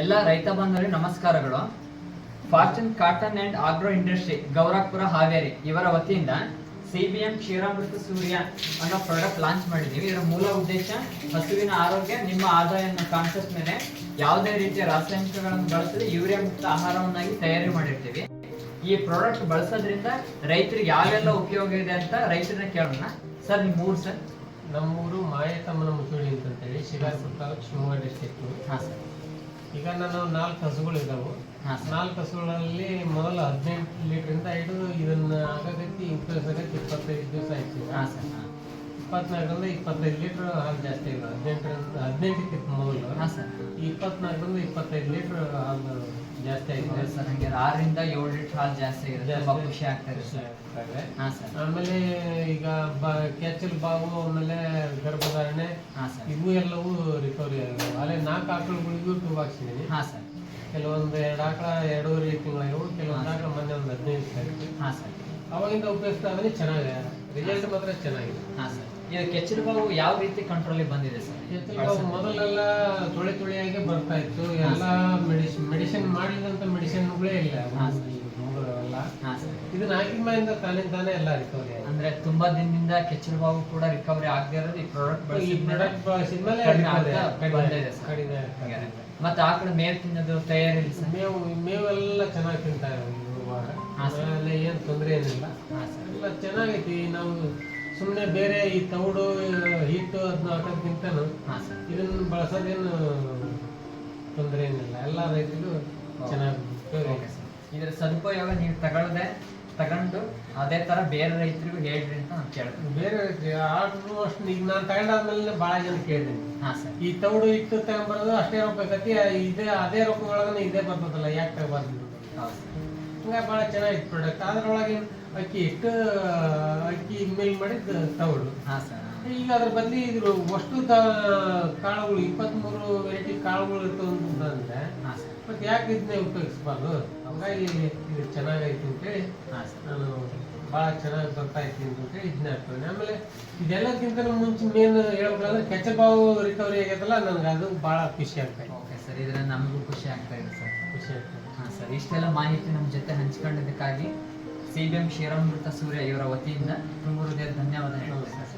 ಎಲ್ಲ ರೈತ ಬಾಂಧವರಿಗೆ ನಮಸ್ಕಾರಗಳು. Fortune cotton and agro industry Gorakhpur Haveri ಇವರ ವತಿಯಿಂದ ಸಿಬಿಎಂ ಕ್ಷೀರಾಮೃತ ಸೂರ್ಯ ಅನ್ನೋ ಪ್ರಾಡಕ್ಟ್ ಲಾಂಚ್ ಮಾಡಿದ್ದೀವಿ. ಇದರ ಮೂಲ ಉದ್ದೇಶ ಹಸುವಿನ ಆರೋಗ್ಯ ನಿಮ್ಮ ಆದಾಯ ಕಾನ್ಸೆಪ್ಟ್ ಮೇಲೆ ಯಾವುದೇ ರೀತಿಯ ರಾಸಾಯನಿಕಗಳನ್ನು ಬಳಸದೆ ಯೂರಿಯಾ ಮುಕ್ತ ಆಹಾರವನ್ನಾಗಿ ತಯಾರಿ ಮಾಡಿರ್ತೀವಿ. ಈ ಪ್ರಾಡಕ್ಟ್ ಬಳಸೋದ್ರಿಂದ ರೈತರಿಗೆ ಯಾವೆಲ್ಲ ಉಪಯೋಗ ಇದೆ ಅಂತ ರೈತರನ್ನ ಕೇಳೋಣ. ಸರ್ ನಿಮ್ಮ ಊರು ಸರ್? ನಮ್ಮೂರು ಮಾಯತಮ್ಮನ ಮುಸುಳಿ ಅಂತ ಹೇಳಿ ತಾಲೂಕು ಶಿವಮೊಗ್ಗ ಡಿಸ್ಟಿಕ್ ಹಾಂ ಸರ್. ಈಗ ನಾನು ನಾಲ್ಕು ಹಸುಗಳು ಇದಾವು. ನಾಲ್ಕು ಹಸುಗಳಲ್ಲಿ ಮೊದಲು ಹದಿನೆಂಟು ಲೀಟ್ರಿಂದ ಹಿಡಿದು ಇದನ್ನ ಆಗತೈತಿ ಆಗತ್ತೆ ಇಪ್ಪತ್ತೈದು ದಿವಸ ಆಯ್ತು. ಹಾಂ ಸರ್ ಹಾಂ. ಇಪ್ಪತ್ನಾಲ್ಕರಿಂದ ಇಪ್ಪತ್ತೈದು ಲೀಟ್ರ್ ಹಾಲು ಜಾಸ್ತಿ ಇಲ್ಲ. ಹದಿನೆಂಟರಿಂದ ಹದಿನೆಂಟಕ್ಕಿಂತ ಮೊದಲು ಹಾಂ ಸರ್. ಇಪ್ಪತ್ನಾಲ್ಕರಿಂದ ಇಪ್ಪತ್ತೈದು ಲೀಟ್ರ್ ಹಾಲು ಜಾಸ್ತಿ ಆಗಿದೆ. ಸರ್ ಹಂಗೆ ಆರರಿಂದ ಏಳು ಲೀಟ್ರ್ ಹಾಲು ಜಾಸ್ತಿ ಆಗಿದೆ. ತುಂಬಾ ಖುಷಿ ಆಗ್ತದೆ ಸರ್. ಹಾಂ ಸರ್. ಆಮೇಲೆ ಈಗ ಬ ಕೆಚ್ಚಲ್ ಬಾವು ಆಮೇಲೆ ಗರ್ಭಧಾರಣೆ ಹಾಂ ಸರ್. ಇವು ಎಲ್ಲವೂ ರಿಕವರಿ ಆಗಿದೆ. ಅಲ್ಲಿ ನಾಲ್ಕು ಆಕಳುಗಳಿಗೂ ಟೂಬ್ ಹಾಕ್ಸಿದ್ದೀನಿ ಹಾಂ ಸರ್. ಕೆಲವೊಂದು ಎರಡು ಆಕಳ ಎರಡೂವರೆ ತಿಂಗಳಾಗಿವು ಕೆಲವೊಂದು ಆಕಳ ಮೊನ್ನೆ ಒಂದು ಹದಿನೈದು ಸರ್ ಹಾಂ ಸರ್. ಅವಾಗಿಂದ ಉಪಯೋಗಿಸ್ತಾ ಇದ್ದೀನಿ ಚೆನ್ನಾಗಿದೆ. ರಿಸಲ್ಟ್ ಮಾತ್ರ ಚೆನ್ನಾಗಿದೆ. ಹಾಂ ಸರ್. ಇದು ಕೆಚ್ಚಲು ಬಾವು ಯಾವ ರೀತಿ ಕಂಟ್ರೋಲಿಗೆ ಬಂದಿದೆ ಸರ್? ಕೆಚ್ಚಲು ಬಾವು ಮೊದಲೆಲ್ಲ ತುಳಿ ತುಳಿಯಾಗಿ ಬರ್ತಾ ಇತ್ತು. ಎಲ್ಲ ಮೆಡಿಸಿನ್ ಮೆಡಿಸಿನ್ ಮಾಡಿದಂತ ಮೆಡಿಸಿನ್ಗಳೇ ಇಲ್ಲ. ಎಲ್ಲ ಇದನ್ನ ಹಾಕಿದ ಮೇಲಿಂದ ತಾನಿಂದ ತಾನೇ ಎಲ್ಲ ರಿಕವರಿ ಅಂದ್ರೆ ತುಂಬಾ ದಿನದಿಂದ ಕೆಚ್ಚಲು ಬಾವು ಕೂಡ ರಿಕವರಿ ಆಗದೆ ಇರೋದು ಈ ಪ್ರಾಡಕ್ಟ್ ಈ ಬಳಸಿದ ಪ್ರಾಡಕ್ಟ್ ಬಳಸಿದ ಮೇಲೆ ಕಡಿಮೆ recovery ಆಗ್ತಾ ಆಗಿದೆ. ಬಂದಿದೆ. ಕಡಿಮೆ ಮತ್ತೆ ಆಕಳ ಮೇವು ತಿನ್ನೋದು ತಯಾರಿ ಸರ್? ಮೇವು ಮೇವೆಲ್ಲ ಚೆನ್ನಾಗಿ ತಿಂತಾ ಇದ್ದಾರೆ ಇವಾಗ. ಹಾಂ ಸರ್. ಆಮೇಲೆ ಏನು ತೊಂದರೆ ಏನಿಲ್ಲ. ಎಲ್ಲ ಚೆನ್ನಾಗೈತಿ. ನಾವು ಸುಮ್ಮನೆ ಬೇರೆ ಈ ತೌಡು ಹಿಟ್ಟು ಅದನ್ನ ಹಾಕೋದ್ಕಿಂತನೂ ಇದನ್ನ ಬಳಸೋದೇನು ತೊಂದರೆ ಏನಿಲ್ಲ. ಎಲ್ಲ ರೈತರು ಚೆನ್ನಾಗಿ ಇದರ ಸದುಪಯೋಗ ನೀವು ತಗೊಳ್ಳದೆ ತಗೊಂಡು ಅದೇ ತರ ಬೇರೆ ರೈತರಿಗೂ ಹೇಳ್ರಿ ಅಂತ ನಾನು ಕೇಳ್ತೀನಿ. ಬೇರೆ ರೈತರಿಗೆ ಅಷ್ಟು ಈಗ ನಾನು ತಗೊಂಡಾದ್ಮೇಲೆ ಭಾಳ ಜನ ಕೇಳಿದ್ದೀನಿ ಹಾಂ ಸರ್ ಈ ತೌಡು ಹಿಟ್ಟು ತಗೊಂಬರೋದು ಅಷ್ಟೇ ರೊಕ್ಕ ಕತ್ತಿ ಇದೇ ಅದೇ ರೊಕ್ಕಗಳನ್ನ ಇದೇ ಬರ್ತದಲ್ಲ ಯಾಕೆ ತಗೋಬಾರ್ದು? ಹಂಗಾಗಿ ಭಾಳ ಚೆನ್ನಾಗಿತ್ತು ಪ್ರಾಡಕ್ಟ್ ಅದರೊಳಗೆ ಅಕ್ಕಿ ಇಟ್ಟು ಅಕ್ಕಿ ಮಿಲ್ ಮಾಡಿದ್ದು ತೌಡು. ಹಾಂ ಸರ್ ಈಗ ಅದ್ರ ಬದಲಿ ಇದ್ರ ಅಷ್ಟು ಕಾಳುಗಳು ಇಪ್ಪತ್ಮೂರು ವೆರೈಟಿ ಕಾಳುಗಳು ಇರ್ತವೆ ಅಂತಂದ್ರೆ ಮತ್ತೆ ಯಾಕೆ ಇದನ್ನೇ ಉಪಯೋಗಿಸ್ಬಾರ್ದು? ಹಂಗಾಗಿ ಇದು ನಾನು ಭಾಳ ಚೆನ್ನಾಗಿ ಗೊತ್ತಾಯ್ತು ಅಂತೇಳಿ ಇದನ್ನ ಹಾಕ್ತೀನಿ. ಆಮೇಲೆ ಇದೆಲ್ಲಕ್ಕಿಂತ ಮುಂಚೆ ಮೇನ್ ಹೇಳ್ಬೇಕಂದ್ರೆ ಕೆಚ್ಚಬಾವು ರಿಕವರಿ ಆಗೈತಲ್ಲ ನನಗೆ ಅದು ಭಾಳ ಖುಷಿ ಆಗ್ತಾ ಇದೆ ಓಕೆ ಸರ್ ಇದ್ರೆ ನಮಗೂ ಖುಷಿ ಆಗ್ತಾ ಇದೆ ಸರ್ ಖುಷಿ ಆಗ್ತದೆ ಹಾಂ ಸರ್ ಇಷ್ಟೆಲ್ಲ ಮಾಹಿತಿ ನಮ್ಮ ಜೊತೆ ಹಂಚಿಕೊಂಡಿದ್ದಕ್ಕಾಗಿ C B M Ksheeramrutha Surya ಇವರ ವತಿಯಿಂದ ತುಂಬ ಹೃದಯ ಧನ್ಯವಾದ ಸರ್